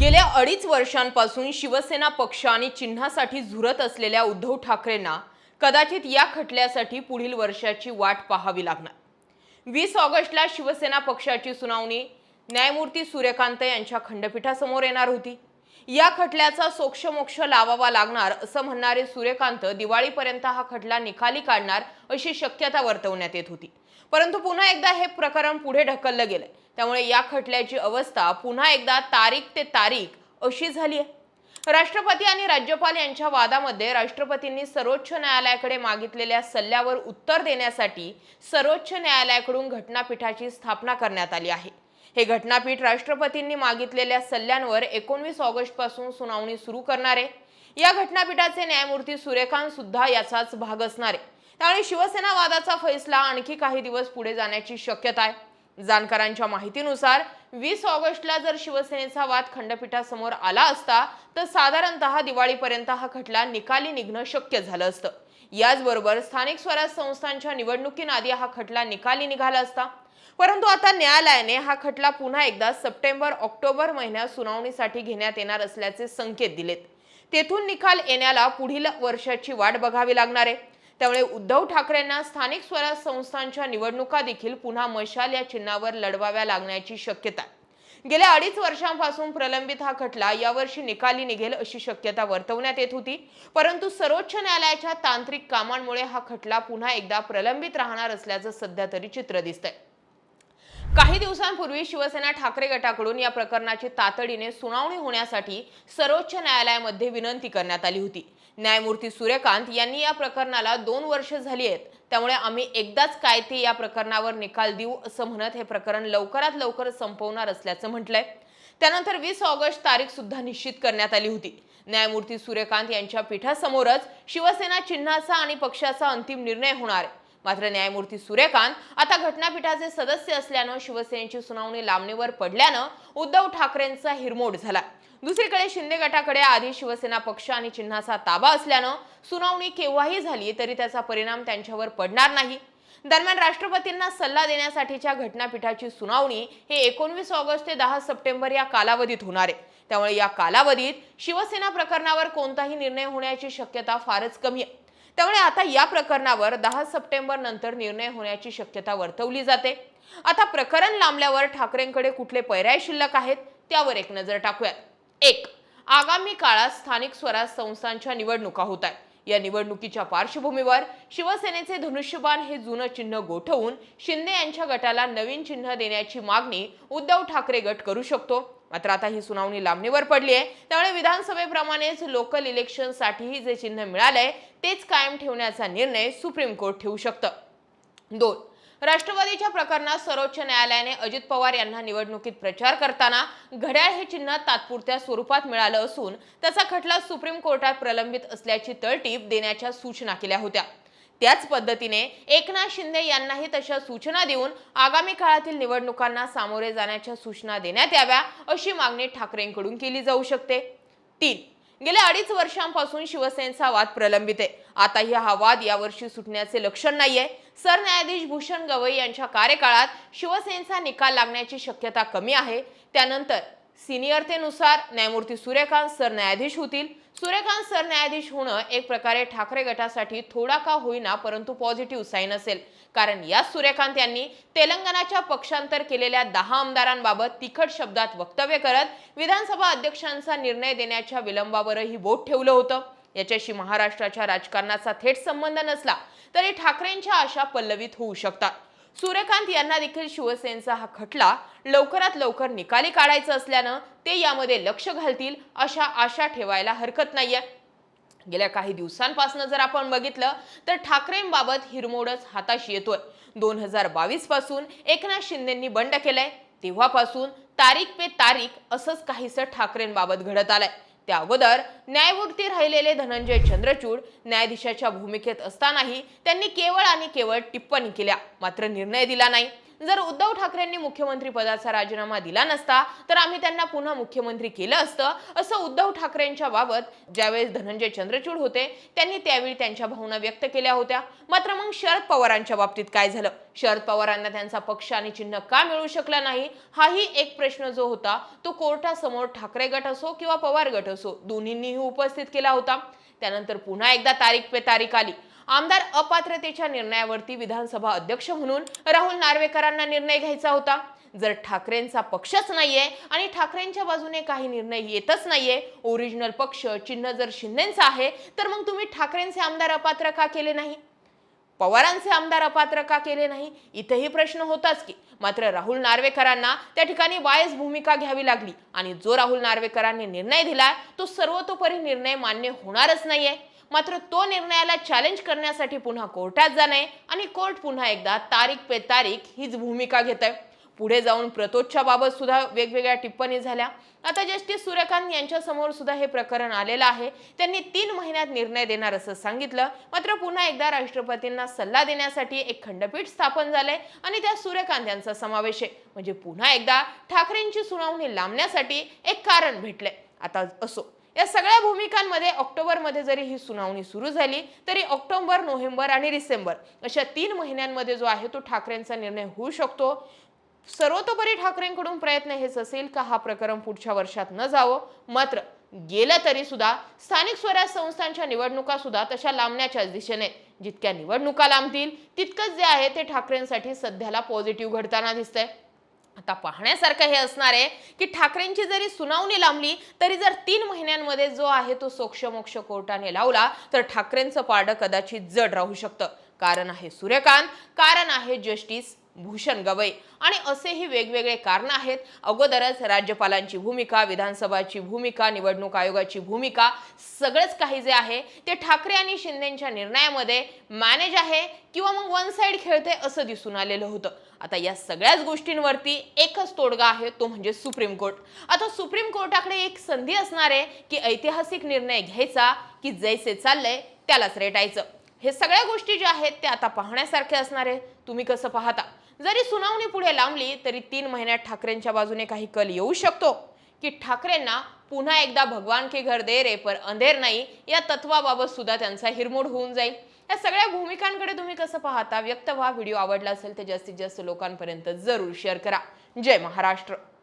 गेल्या अडीच वर्षांपासून शिवसेना पक्ष आणि चिन्हासाठी झुरत असलेल्या उद्धव ठाकरेंना कदाचित या खटल्यासाठी पुढील वर्षाची वाट पाहावी लागणार. वीस ऑगस्टला शिवसेना पक्षाची सुनावणी न्यायमूर्ती सूर्यकांत यांच्या खंडपीठासमोर येणार होती. या खटल्याचा सोक्षमोक्ष लावावा लागणार असं म्हणणारे सूर्यकांत दिवाळीपर्यंत हा खटला निकाली काढणार अशी शक्यता वर्तवण्यात येत होती. परंतु पुन्हा एकदा हे प्रकरण पुढे ढकललं गेलंय. त्यामुळे या खटल्याची अवस्था पुन्हा एकदा तारीख ते तारीख अशी झाली आहे. राष्ट्रपती आणि राज्यपाल यांच्या वादामध्ये राष्ट्रपतींनी सर्वोच्च न्यायालयाकडे मागितलेल्या सल्ल्यावर उत्तर देण्यासाठी सर्वोच्च न्यायालयाकडून घटनापीठाची स्थापना करण्यात आली आहे. हे घटनापीठ राष्ट्रपतींनी मागितलेल्या सल्ल्यांवर एकोणवीस ऑगस्टपासून सुनावणी सुरू करणार आहे. या घटनापीठाचे न्यायमूर्ती सूर्यकांत सुद्धा याचाच भाग असणार आहे. त्यामुळे शिवसेना वादाचा फैसला आणखी काही दिवस पुढे जाण्याची शक्यता आहे. जाणकारांच्या माहितीनुसार वीस ऑगस्टला जर शिवसेनेचा वाद खंडपीठासमोर आला असता तर साधारणतः दिवाळीपर्यंत हा खटला निकाली निघणं शक्य झालं असतं. याचबरोबर स्थानिक स्वराज संस्थांच्या निवडणुकीआधी हा खटला निकाली निघाला असता. परंतु आता न्यायालयाने हा खटला पुन्हा एकदा सप्टेंबर ऑक्टोबर महिन्यात सुनावणीसाठी घेण्यात येणार असल्याचे संकेत दिलेत. तेथून निकाल येण्याला पुढील वर्षाची वाट बघावी लागणार आहे. त्यामुळे उद्धव ठाकरेंना स्थानिक स्वराज संस्थांच्या निवडणुका देखील पुन्हा मशाल या चिन्हावर लढवाव्या लागण्याची शक्यता. गेल्या अडीच वर्षांपासून प्रलंबित हा खटला यावर्षी निकाली निघेल अशी शक्यता वर्तवण्यात येत होती. परंतु सर्वोच्च न्यायालयाच्या तांत्रिक कामांमुळे हा खटला पुन्हा एकदा प्रलंबित राहणार असल्याचं सध्या तरी चित्र दिसतंय. काही दिवसांपूर्वी शिवसेना ठाकरे गटाकडून या प्रकरणाची तातडीने सुनावणी होण्यासाठी सर्वोच्च न्यायालयामध्ये विनंती करण्यात आली होती. न्यायमूर्ती सूर्यकांत यांनी या प्रकरणाला दोन वर्ष झाली आहेत. त्यामुळे आम्ही एकदाच काय ते या प्रकरणावर निकाल देऊ असं म्हणत हे प्रकरण लवकरात लवकर संपवणार असल्याचं म्हटलंय. त्यानंतर वीस ऑगस्ट तारीख सुद्धा निश्चित करण्यात आली होती. न्यायमूर्ती सूर्यकांत यांच्या पीठासमोरच शिवसेना चिन्हाचा आणि पक्षाचा अंतिम निर्णय होणार. आहे मात्र न्यायमूर्ती सूर्यकांत आता घटनापीठाचे सदस्य असल्यानं शिवसेनेची सुनावणी लांबणीवर पडल्यानं उद्धव ठाकरेंचा हिरमोड झाला. दुसरीकडे शिंदे गटाकडे आधी शिवसेना पक्ष आणि चिन्हाचा ताबा असल्यानं सुनावणी केव्हाही झाली तरी त्याचा परिणाम त्यांच्यावर पडणार नाही. दरम्यान राष्ट्रपतींना सल्ला देण्यासाठीच्या घटनापीठाची सुनावणी हे एकोणवीस ऑगस्ट ते दहा सप्टेंबर या कालावधीत होणार आहे. त्यामुळे या कालावधीत शिवसेना प्रकरणावर कोणताही निर्णय होण्याची शक्यता फारच कमी आहे. त्यामुळे आता या प्रकरणावर दहा सप्टेंबर नंतर निर्णय होण्याची शक्यता वर्तवली जाते. आता प्रकरण लांबल्यावर ठाकरेंकडे कुठले पर्याय शिल्लक आहेत त्यावर एक नजर टाकूयात. एक आगामी काळात स्थानिक स्वराज संस्थांच्या निवडणुका होत आहेत. या निवडणुकीच्या पार्श्वभूमीवर शिवसेनेचे धनुष्यबाण हे जुनं चिन्ह गोठवून शिंदे यांच्या गटाला नवीन चिन्ह देण्याची मागणी उद्धव ठाकरे गट करू शकतो. मात्र आता ही सुनावणी लांबणीवर पडली आहे. त्यामुळे विधानसभेप्रमाणेच लोकल इलेक्शनसाठीही जे चिन्ह मिळालंय तेच कायम ठेवण्याचा निर्णय सुप्रीम कोर्ट ठेवू शकतं. दोन राष्ट्रवादीच्या प्रकरणात सर्वोच्च न्यायालयाने अजित पवार यांना निवडणुकीत प्रचार करताना घड्याळ हे चिन्ह तात्पुरत्या स्वरूपात मिळालं असून त्याचा खटला सुप्रीम कोर्टात प्रलंबित असल्याची तळटीप देण्याच्या सूचना केल्या होत्या. त्याच पद्धतीने एकनाथ शिंदे यांनाही तशा सूचना देऊन आगामी काळातील निवडणुकांना सामोरे जाण्याच्या सूचना देण्यात याव्या अशी मागणी ठाकरेंकडून केली जाऊ शकते. तीन गेल्या अडीच वर्षांपासून शिवसेनेचा वाद प्रलंबित आहे. आताही हा वाद यावर्षी सुटण्याचे लक्षण नाहीये. सरन्यायाधीश भूषण गवई यांच्या कार्यकाळात शिवसेनेचा निकाल लागण्याची शक्यता कमी आहे. त्यानंतर सिनियरतेनुसार न्यायमूर्ती सूर्यकांत सरन्यायाधीश होतील. सूर्यकांत सरन्यायाधीश होणं एक प्रकारे ठाकरे गटासाठी थोडा का होईना परंतु पॉझिटिव्ह साईन असेल. कारण या सूर्यकांत यांनी तेलंगणाच्या पक्षांतर केलेल्या दहा आमदारांबाबत तिखट शब्दात वक्तव्य करत विधानसभा अध्यक्षांचा निर्णय देण्याच्या विलंबावरही बोट ठेवलं होतं. याच्याशी महाराष्ट्राच्या राजकारणाचा थेट संबंध नसला तरी ठाकरेंच्या आशा पल्लवित होऊ शकतात. सूर्यकांत यांना देखील शिवसेनेचा हा खटला लवकरात लवकर निकाली काढायचा असल्यानं ते यामध्ये लक्ष घालतील अशा आशा ठेवायला हरकत नाहीये. गेल्या काही दिवसांपासून जर आपण बघितलं तर ठाकरेंबाबत हिरमोडच हाताशी येतोय. दोन हजार बावीसपासून एकनाथ शिंदेंनी बंड केलंय. तेव्हापासून तारीख पे तारीख असंच काहीसं ठाकरेंबाबत घडत आलंय. त्या अगोदर न्यायमूर्ती राहिलेले धनंजय चंद्रचूड न्यायाधीशाच्या भूमिकेत असतानाही त्यांनी केवळ आणि केवळ टिप्पणी केल्या. मात्र निर्णय दिला नाही. जर उद्धव ठाकरेंनी मुख्यमंत्री पदाचा राजीनामा दिला नसता तर आम्ही त्यांना पुन्हा मुख्यमंत्री केलं असतं असं उद्धव ठाकरेंच्या बाबत ज्यावेळेस धनंजय चंद्रचूड होते त्यांनी त्यावेळी त्यांच्या भावना व्यक्त केल्या होत्या. मात्र मग शरद पवारांच्या बाबतीत काय झालं? शरद पवारांना त्यांचा पक्ष आणि चिन्ह का मिळू शकला नाही? हाही एक प्रश्न जो होता तो कोर्टासमोर ठाकरे गट असो किंवा पवार गट असो दोन्हींनीही उपस्थित केला होता. त्यानंतर पुन्हा एकदा तारीख पे तारीख आली. आमदार अपात्रतेच्या निर्णयावरती विधानसभा अध्यक्ष म्हणून राहुल नार्वेकरांना निर्णय घ्यायचा होता. जर ठाकरेंचा पक्षच नाहीये आणि ठाकरेंच्या बाजूने काही निर्णय येतच नाहीये ओरिजिनल पक्ष चिन्ह जर शिंदेचा आहे तर मग तुम्ही ठाकरेंचे आमदार अपात्र का केले नाही? पवारांचे आमदार अपात्र का केले नाही? इथेही प्रश्न होताच की मात्र राहुल नार्वेकरांना त्या ठिकाणी वायस भूमिका घ्यावी लागली आणि जो राहुल नार्वेकरांनी निर्णय दिला तो सर्वतोपरी निर्णय मान्य होणारच नाहीये. मात्र तो निर्णयाला चॅलेंज करण्यासाठी पुन्हा कोर्टात जाणे आणि कोर्ट पुन्हा एकदा तारीख पे तारीख हीच भूमिका घेत आहे पुढे जाऊन प्रतोदच्या बाबत सुद्धा वेगवेगळ्या टिप्पणी झाल्या. आता जस्टिस सूर्यकांत यांच्या समोर सुद्धा हे प्रकरण आलेलं आहे. त्यांनी तीन महिन्यात निर्णय देणार असं सांगितलं. मात्र पुन्हा एकदा राष्ट्रपतींना सल्ला देण्यासाठी एक खंडपीठ स्थापन झालंय आणि त्या सूर्यकांत यांचा समावेश आहे. म्हणजे पुन्हा एकदा ठाकरेंची सुनावणी लांबण्यासाठी एक कारण भेटलंय. आता असो. या सगळ्या भूमिकांमध्ये ऑक्टोबरमध्ये जरी ही सुनावणी सुरू झाली तरी ऑक्टोबर नोव्हेंबर आणि डिसेंबर अशा तीन महिन्यांमध्ये जो आहे तो ठाकरेंचा निर्णय होऊ शकतो. सर्वतोपरी ठाकरेंकडून प्रयत्न हेच असेल का हा प्रकरण पुढच्या वर्षात न जावं मात्र गेलं तरी सुद्धा स्थानिक स्वराज संस्थांच्या निवडणुका सुद्धा तशा लांबण्याच्याच दिशेने जितक्या निवडणुका लांबतील तितकंच जे आहे ते ठाकरेंसाठी सध्याला पॉझिटिव्ह घडताना दिसतंय. आता पाहण्यासारखं हे असणार आहे की ठाकरेंची जरी सुनावणी लांबली तरी जर तीन महिन्यांमध्ये जो आहे तो सोक्षमोक्ष कोर्टाने लावला तर ठाकरेंचं पारडं कदाचित जड राहू शकतं. कारण आहे सूर्यकांत कारण आहे जस्टिस भूषण गवई. आणि असेही वेगवेगळे कारण आहेत. अगोदरच राज्यपालांची भूमिका विधानसभाची भूमिका निवडणूक आयोगाची भूमिका सगळंच काही जे आहे ते ठाकरे आणि शिंदेच्या निर्णयामध्ये मॅनेज आहे किंवा मग वन साईड खेळते असं दिसून आलेलं होतं. आता या सगळ्याच गोष्टींवरती एकच तोडगा आहे तो म्हणजे सुप्रीम कोर्ट. आता सुप्रीम कोर्टाकडे एक संधी असणार आहे की ऐतिहासिक निर्णय घ्यायचा की जैसे चाललंय त्यालाच रेटायचं. हे सगळ्या गोष्टी ज्या आहेत त्या आता पाहण्यासारख्या असणार आहे. तुम्ही कसं पाहता? जरी सुनावणी पुढे लांबली तरी तीन महिन्यात ठाकरेंच्या बाजूने काही कल येऊ शकतो. की ठाकरेंना पुन्हा एकदा भगवान के घर दे रे पर अंधेर नाही या तत्वाबाबत सुद्धा त्यांचा हिरमोड होऊन जाईल. या सगळ्या भूमिकांकडे तुम्ही कसं पाहता? व्यक्त व्हा. व्हिडिओ आवडला असेल तर जास्तीत जास्त लोकांपर्यंत जरूर शेअर करा. जय महाराष्ट्र.